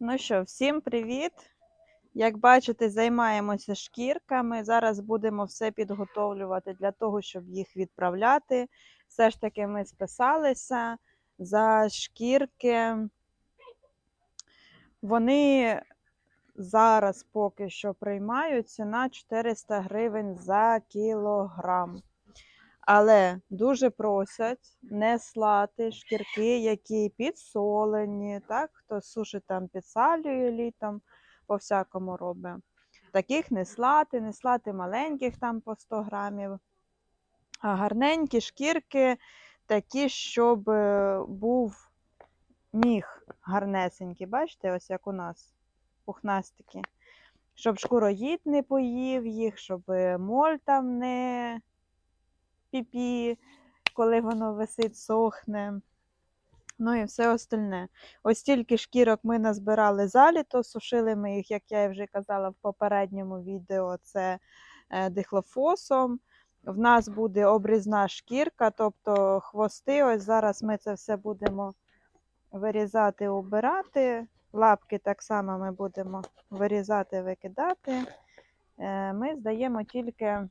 Ну що, всім привіт! Як бачите, займаємося шкірками. Зараз будемо все підготовлювати для того, щоб їх відправляти. Все ж таки ми списалися за шкірки. Вони зараз поки що приймають ціна 400 гривень за кілограм. Але дуже просять не слати шкірки, які підсолені, так? хто сушить там підсалює літом, по всякому робить. Таких не слати, не слати маленьких там по 100 грамів. А гарненькі шкірки, такі, щоб е, був міг гарнесенький. Бачите, ось як у нас пухнастики. Щоб шкуроїд не поїв їх, щоб моль там не піпі, коли воно висить, сохне. Ну і все остальне. Ось тільки шкірок ми назбирали за літо, сушили ми їх, як я вже казала в попередньому відео, це е, дихлофосом. В нас буде обрізна шкірка, тобто хвости. Ось зараз ми це все будемо вирізати, обирати. Лапки так само ми будемо вирізати, викидати. Е, Ми здаємо тільки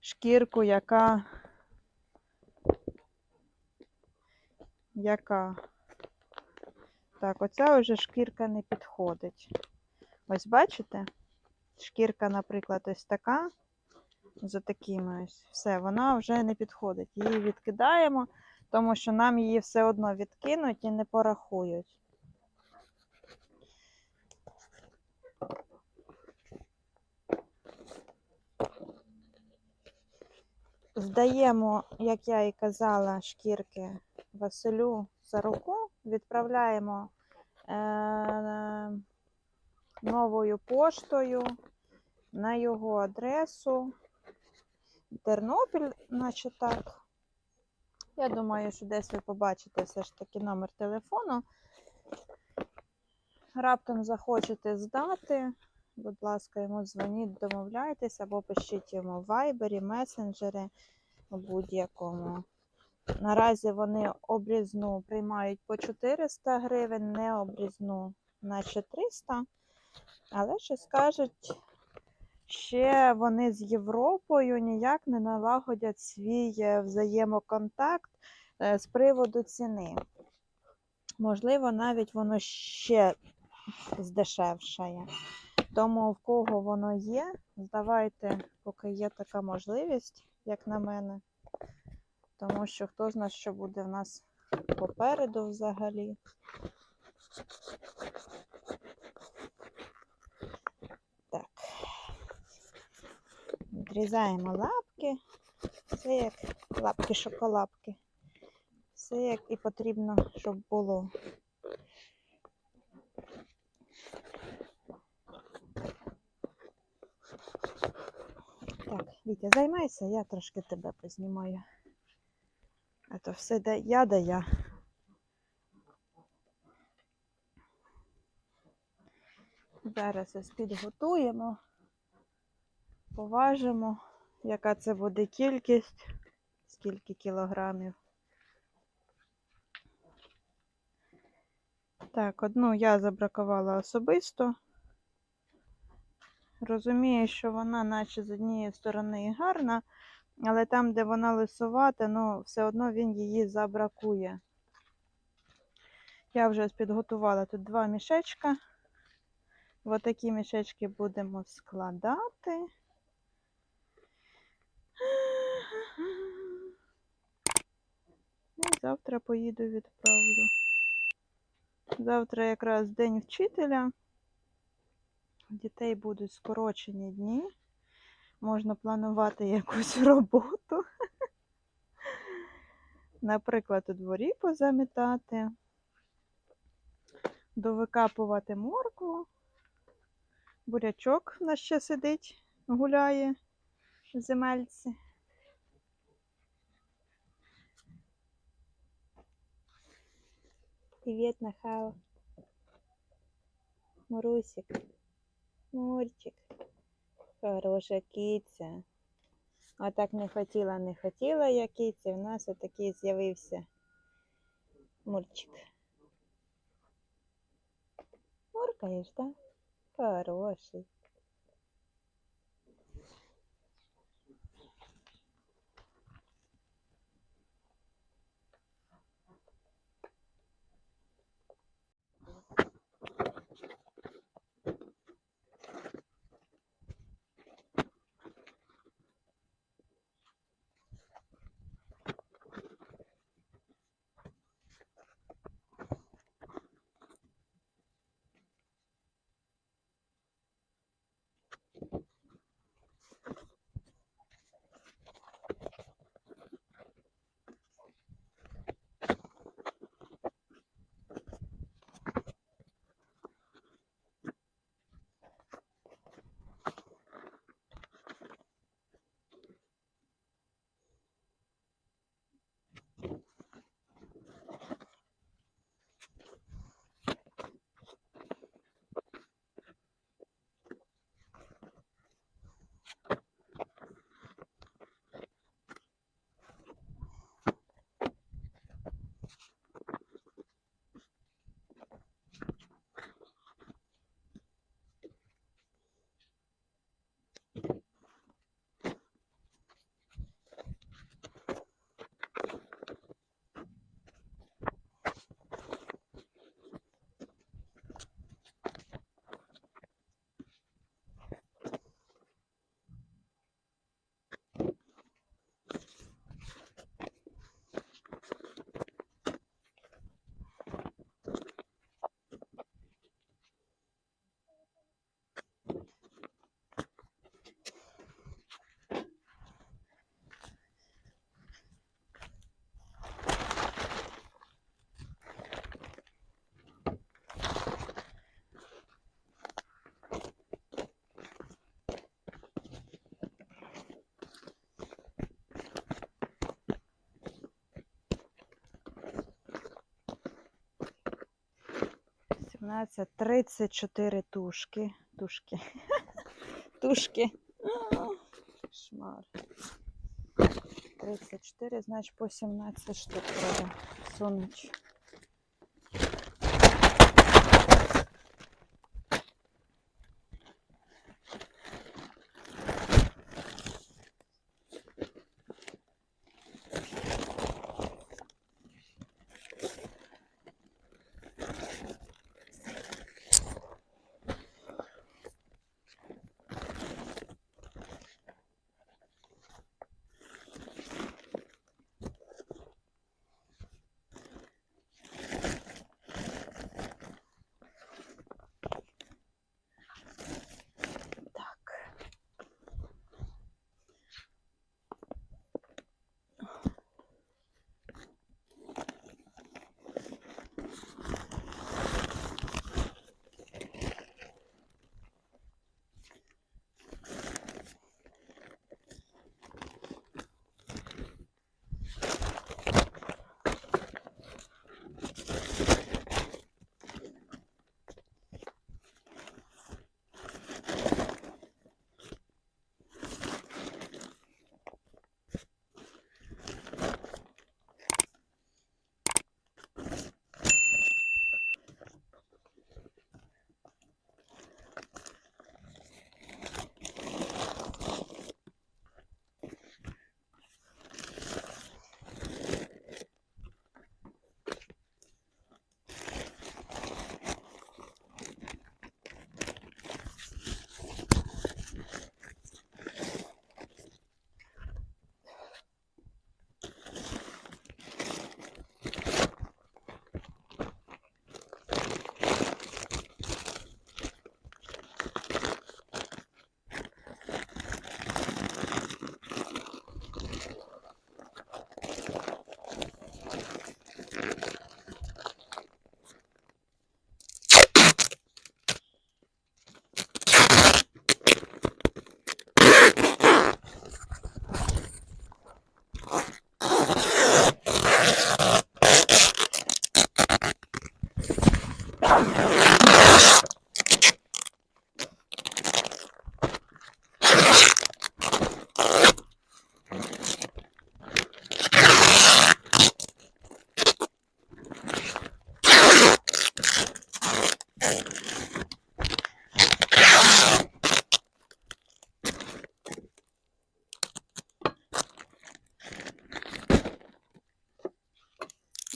шкірку, яка яка. Так, оця вже шкірка не підходить. Ось бачите? Шкірка, наприклад, ось така. За такими ось. Все, вона вже не підходить. Її відкидаємо, тому що нам її все одно відкинуть і не порахують. Здаємо, як я і казала, шкірки Василю за руку, відправляємо е, новою поштою на його адресу. Тернопіль, наче так. Я думаю, що десь ви побачите все ж таки номер телефону. Раптом захочете здати, будь ласка, йому дзвоніть, домовляйтесь або пишіть йому в вайбері, месенджери у будь-якому. Наразі вони обрізну приймають по 400 гривень, не обрізну наче 300. Але що скажуть, ще вони з Європою ніяк не налагодять свій е, взаємоконтакт е, з приводу ціни. Можливо, навіть воно ще здешевшає. Тому в кого воно є, здавайте, поки є така можливість, як на мене. Тому що хто знає, що буде в нас попереду взагалі. Так. Відрізаємо лапки. Все як лапки шоколапки. Все як і потрібно, щоб було. Так, Вітя, займайся, я трошки тебе познімаю. А то все де я да я. Зараз ось підготуємо, поважимо, яка це буде кількість, скільки кілограмів. Так, одну я забракувала особисто. Розумію, що вона, наче з однієї сторони гарна, але там, де вона лисувата, ну, все одно він її забракує. Я вже підготувала тут два мішечка. Ось такі мішечки будемо складати. І завтра поїду відправлю. Завтра якраз день вчителя. Дітей будуть скорочені дні. Можна планувати якусь роботу. Наприклад, у дворі позамітати, довикапувати моркву. Бурячок в нас ще сидить, гуляє в земельці. Привіт, Нахал. Морусик. Мурчик. Хороша киця. А так не хотіла, не хотіла я кіці. В нас отакий з'явився Мурчик. Муркаєш, так? Хороший. Тридцять чотири тушки. Тушки. Тушки. Шмар. 34, значить по 17 штук треба сунуть.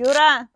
Jura?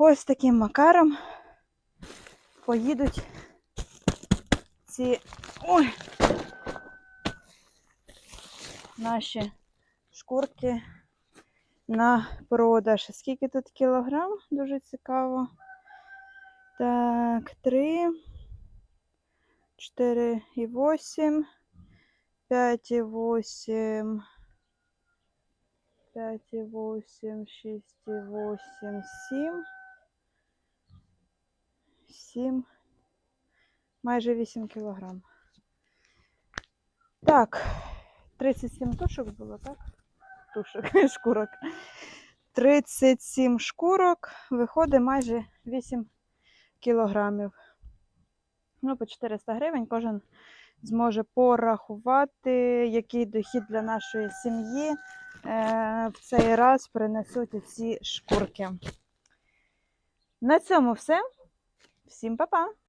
Ось таким макаром поїдуть ці ой, наші шкурки на продаж. Скільки тут кілограм? Дуже цікаво. Так, 3, 4 і 8, 5 і 8. 5 и 8, 6 и 8, 7. 7. Майже 8 кілограм. Так, 37 тушок було, так? Тушок, шкурок. 37 шкурок, виходить майже 8 кілограмів. Ну, по 400 гривень кожен зможе порахувати, який дохід для нашої сім'ї е, в цей раз принесуть ці шкурки. На цьому все. Всім па-па!